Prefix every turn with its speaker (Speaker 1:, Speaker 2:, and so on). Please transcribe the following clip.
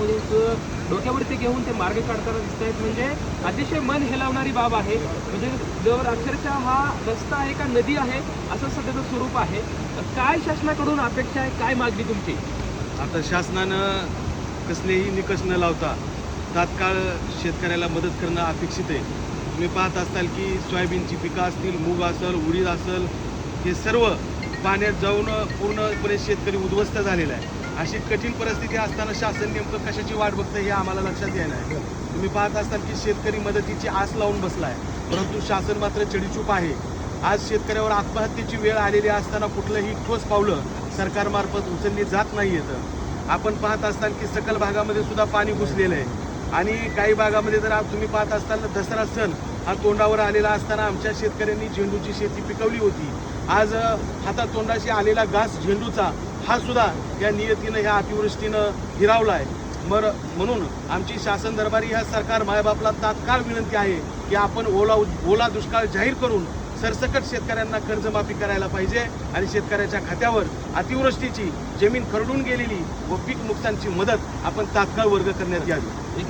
Speaker 1: हातामधून डोक्यावरती घेऊन ते मार्ग काढताना दिसत आहेत. म्हणजे अतिशय मन हेलावणारी बाब आहे. म्हणजे जर अक्षरशः हा रस्ता आहे का नदी आहे असं सध्याचं स्वरूप आहे. काय शासनाकडून अपेक्षा आहे? काय मागणी तुमची?
Speaker 2: आता शासनानं कसलेही निकष न लावता तात्काळ शेतकऱ्याला मदत करणं अपेक्षित आहे. तुम्ही पाहत असाल की सोयाबीनची पिकं असतील मूग असेल उडीद असेल हे सर्व पाण्यात जाऊन पूर्णपणे शेतकरी उद्ध्वस्त झालेला आहे अशी कठीण परिस्थिती असताना शासन नेमकं कशाची वाट बघतं हे आम्हाला लक्षात यायला आहे. तुम्ही पाहत असाल की शेतकरी मदतीची आस लावून बसला आहे परंतु शासन मात्र चिडीचूप आहे. आज शेतकऱ्यावर आत्महत्येची वेळ आलेली असताना कुठलंही ठोस पावलं सरकारमार्फत उचलली जात नाही येतं आपण पाहत असताल की सकल भागामध्ये सुद्धा पाणी घुसलेलं आहे. आणि काही भागामध्ये जर तुम्ही पाहत असताल दसरा सण हा तोंडावर आलेला असताना आमच्या शेतकऱ्यांनी झेंडूची शेती पिकवली होती. आज हातात हातातोंडाशी आलेला घास झेंडूचा हा सुद्धा या नियतीनं ह्या अतिवृष्टीनं हिरावला आहे मर म्हणून आमची शासन दरबारी ह्या सरकार मायबापला तात्काळ विनंती आहे की आपण ओला ओला दुष्काळ जाहीर करून सरसकट शेतकऱ्यांना कर्जमाफी करायला पाहिजे आणि शेतकऱ्याच्या खात्यावर अतिवृष्टीची जमीन खरडून गेलेली व पीक नुकसानची मदत आपण तात्काळ वर्ग करण्यात यावी.